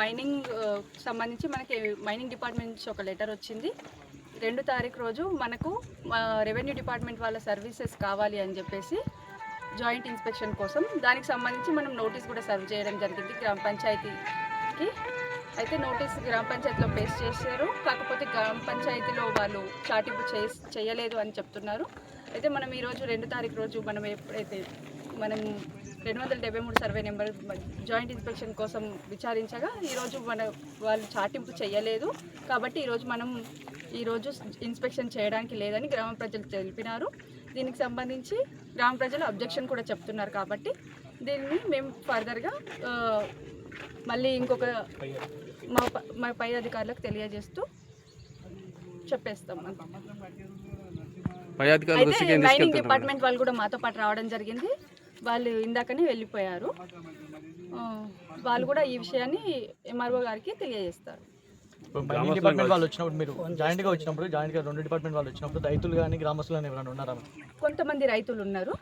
Mining uh, సంబంధించి మనకి mining department నుంచి ఒక లెటర్ వచ్చింది. రెండు తారీఖు రోజు మనకు మా రెవెన్యూ డిపార్ట్మెంట్ వాళ్ళ సర్వీసెస్ కావాలి అని చెప్పేసి జాయింట్ ఇన్స్పెక్షన్ కోసం దానికి సంబంధించి మనం నోటీస్ కూడా సర్వ్ చేయడం జరిగింది గ్రామ పంచాయతీకి. అయితే నోటీస్ గ్రామ పంచాయతీలో పేస్ట్ చేశారు. కాకపోతే గ్రామ పంచాయతీలో వాళ్ళు చాటింపు చేయలేదు అని చెప్తున్నారు. అయితే మనం ఈరోజు రెండు తారీఖు రోజు మనం ఎప్పుడైతే మనం రెండు వందల డెబ్బై మూడు సర్వే నెంబర్ జాయింట్ ఇన్స్పెక్షన్ కోసం విచారించగా ఈరోజు మన వాళ్ళు చాటింపు చేయలేదు కాబట్టి ఈరోజు మనం ఈరోజు ఇన్స్పెక్షన్ చేయడానికి లేదని గ్రామ ప్రజలు తెలిపినారు. దీనికి సంబంధించి గ్రామ ప్రజలు అబ్జెక్షన్ కూడా చెప్తున్నారు కాబట్టి దీన్ని మేము ఫర్దర్గా మళ్ళీ ఇంకొక మా ప- మా పై అధికారులకు తెలియజేస్తూ చెప్పేస్తాం. మైనింగ్ డిపార్ట్మెంట్ వాళ్ళు కూడా మాతో పాటు రావడం జరిగింది. వాళ్ళు ఇందాకనే వెళ్ళిపోయారు. ఆ, వాళ్ళు కూడా ఈ విషయాన్ని ఎంఆర్ఓ గారికి తెలియజేస్తారు. డిపార్ట్మెంట్ వాళ్ళు వచ్చినప్పుడు మీరు జాయింట్గా వచ్చినప్పుడు జాయింట్గా రెండు డిపార్ట్మెంట్ వాళ్ళు వచ్చినప్పుడు రైతులు కానీ గ్రామస్తులు కానీ ఎవరైనా ఉన్నారా కొంతమంది రైతులు ఉన్నారు.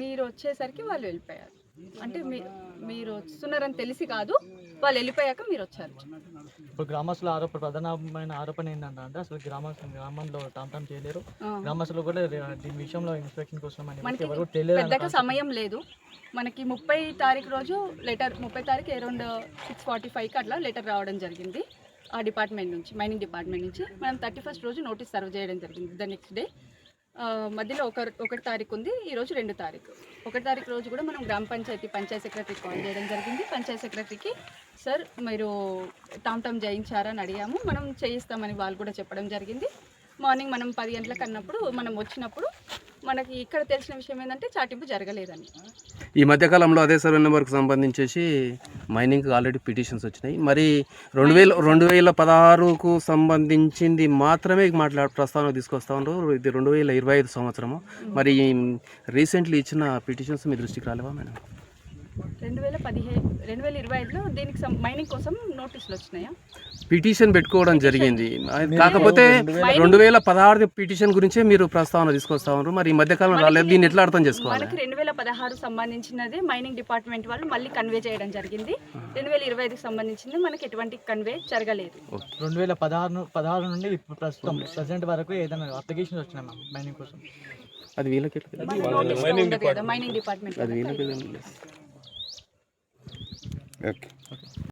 మీరు వచ్చేసరికి వాళ్ళు వెళ్ళిపోయారు. అంటే మీరు వస్తున్నారని తెలిసి కాదు. వాళ్ళు వెళ్ళిపోయాక మీరు వచ్చారు. ఇప్పుడు గ్రామస్తుల ఆరోపణ ప్రధానమైన ఆరోపణ ఏంటంటే అంటే అసలు గ్రామ గ్రామంలో టామ్ చేయలేరు. గ్రామస్తులు కూడా దీని విషయంలో ఇన్స్పెక్షన్ కోసం అని మనకి ఎవరు తెలియదు పెద్దగా సమయం లేదు. మనకి ముప్పై తారీఖు రోజు లెటర్ ముప్పై తారీఖు అరౌండ్ సిక్స్ ఫార్టీ ఫైవ్కి అట్లా లెటర్ రావడం జరిగింది. ఆ డిపార్ట్మెంట్ నుంచి మైనింగ్ డిపార్ట్మెంట్ నుంచి. మనం థర్టీ ఫస్ట్ రోజు నోటీస్ సర్వ్ చేయడం జరిగింది ద నెక్స్ట్ డే. మధ్యలో ఒక ఒకటి తారీఖు ఉంది ఈరోజు రెండు తారీఖు. ఒకటి తారీఖు రోజు కూడా మనం గ్రామ పంచాయతీ పంచాయత్ సెక్రటరీకి కాల్ చేయడం జరిగింది. పంచాయత్ సెక్రటరీకి సార్ మీరు టామ్ టామ్ చేయించారని అడిగాము. మనం చేయిస్తామని వాళ్ళు కూడా చెప్పడం జరిగింది. మార్నింగ్ మనం పది గంటలకు అన్నప్పుడు మనం వచ్చినప్పుడు మనకి ఇక్కడ తెలిసిన విషయం ఏంటంటే చాటింపు జరగలేదని. ఈ మధ్యకాలంలో అదే సర్వే నెంబర్కి సంబంధించేసి మైనింగ్కి ఆల్రెడీ పిటిషన్స్ వచ్చినాయి. మరి రెండు వేల రెండు వేల పదహారుకు సంబంధించింది మాత్రమే మాట్లా ప్రస్తావన తీసుకొస్తా ఉన్నారు. ఇది రెండు వేల ఇరవై ఐదు సంవత్సరము. మరి రీసెంట్లీ ఇచ్చిన పిటిషన్స్ మీ దృష్టికి రాలేవా మేడం? రెండు వేల పదిహేను రెండు వేల ఇరవై ఐదులో దీనికి మైనింగ్ కోసం నోటీసులు వచ్చినాయా? పిటిషన్ పెట్టుకోవడం జరిగింది. కాకపోతే రెండు వేల పదహారు పిటిషన్ గురించే మీరు ప్రస్తావన తీసుకొస్తా ఉన్నారు మరి ఈ మధ్యకాలం రాలేదు. దీన్ని ఎట్లా అర్థం చేసుకోవాలి? మనకి రెండు వేల పదహారు సంబంధించినది మైనింగ్ డిపార్ట్మెంట్ వాళ్ళు మళ్ళీ కన్వే చేయడం జరిగింది. రెండు వేల ఇరవై ఐదుకి సంబంధించింది మనకి ఎటువంటి కన్వే జరగలేదు. రెండు వేల పదహారు పదహారు నుండి ఇప్పుడు ప్రస్తుతం ప్రజెంట్ వరకు ఏదైనా అప్లికేషన్ వచ్చినాయి మ్యామ్ మైనింగ్ కోసం? అది వీళ్ళకి మైనింగ్ డిపార్ట్మెంట్ అది వీళ్ళకి. ఓకే.